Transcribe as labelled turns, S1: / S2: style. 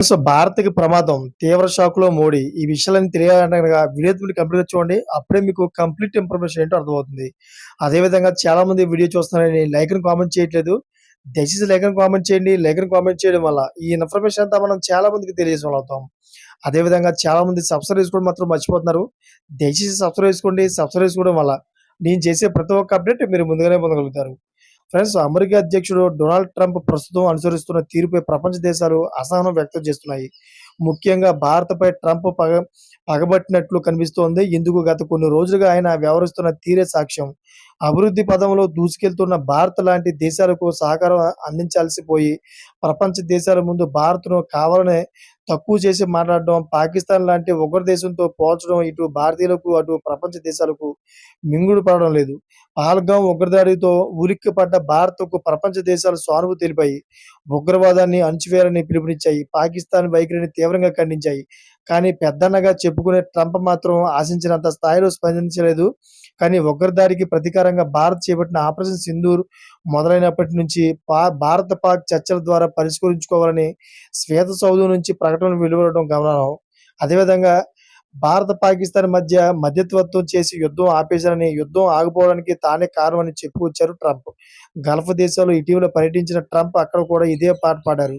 S1: So భారత్‌కి ప్రమాదం. తీవ్ర షాక్‌లో మోడీ. ఈ విషయాలన్నీ తెలియాలంటే గనక వీడియో కంప్లీట్ చూడండి. అప్పుడే మీకు కంప్లీట్ ఇన్ఫర్మేషన్ ఏంటో అర్థమవుతుంది. అదే విధంగా చాలామంది వీడియో చూస్తున్నారని లైక్ కామెంట్ చేయట్లేదు. దయచేసి లైక్ కామెంట్ చేయండి. లైక్ కామెంట్ చేయడం వల్ల ఈ ఇన్ఫర్మేషన్ అంతా మనం చాలా మందికి తెలియజేయగలుగుతాం అదేవిధంగా అదే విధంగా సబ్స్క్రైబ్ చేసుకోవడం మాత్రం మర్చిపోతున్నారు. దయచేసి సబ్స్క్రైబ్ చేసుకోండి. సబ్స్క్రైబ్ చేసుకోవడం వల్ల నేను చేసే ప్రతి ఒక్క అప్డేట్ మీరు ముందుగానే పొందగలుగుతారు. ఫ్రెండ్స్ అమెరికా అధ్యక్షుడు డొనాల్డ్ ట్రంప్ ప్రస్తుతం అనుసరిస్తున్న తీరుపై ప్రపంచ దేశాలు అసహనం వ్యక్తం చేస్తున్నాయి. ముఖ్యంగా భారత్‌పై ట్రంప్ పగ పగబట్టినట్లు కనిపిస్తోంది. ఇందుకు గత కొన్ని రోజులుగా ఆయన వ్యవహరిస్తున్న తీరే సాక్ష్యం. అభివృద్ధి పదంలో దూసుకెళ్తున్న భారత్ లాంటి దేశాలకు సహకారం అందించాల్సి పోయి, ప్రపంచ దేశాల ముందు భారత్‌ను కావాలనే తక్కువ చేసి మాట్లాడడం, పాకిస్తాన్ లాంటి ఉగ్ర దేశంతో పోల్చడం ఇటు భారతీయులకు, అటు ప్రపంచ దేశాలకు మింగుడు పడడం లేదు. పహల్గాం ఉగ్రదాడితో ఉలిక్కిపడ్డ భారత్‌కు ప్రపంచ దేశాలు సానుభూతి తెలిపాయి. ఉగ్రవాదాన్ని అణచివేయాలని పిలుపునిచ్చాయి. పాకిస్తాన్ వైఖరిని తీవ్రంగా ఖండించాయి. కానీ పెద్దన్నగా చెప్పుకునే ట్రంప్ మాత్రం ఆశించినంత స్థాయిలో స్పందించలేదు. కానీ ఉగ్రదాడికి ప్రతీకారంగా భారత్ చేపట్టిన ఆపరేషన్ సింధూర్ మొదలైనప్పటి నుంచి పా భారత పాక్ చర్చల ద్వారా పరిష్కరించుకోవాలని శ్వేత సౌధం నుంచి ప్రకటనలు వెలువడటం గమనార్హం. అదేవిధంగా భారత పాకిస్తాన్ మధ్య మధ్యత్వత్వం చేసి యుద్ధం ఆపేశారని, యుద్ధం ఆగిపోవడానికి తానే కారణమని చెప్పుకొచ్చారు ట్రంప్. గల్ఫ్ దేశాల్లో ఇటీవల పర్యటించిన ట్రంప్ అక్కడ కూడా ఇదే పాట పాడారు.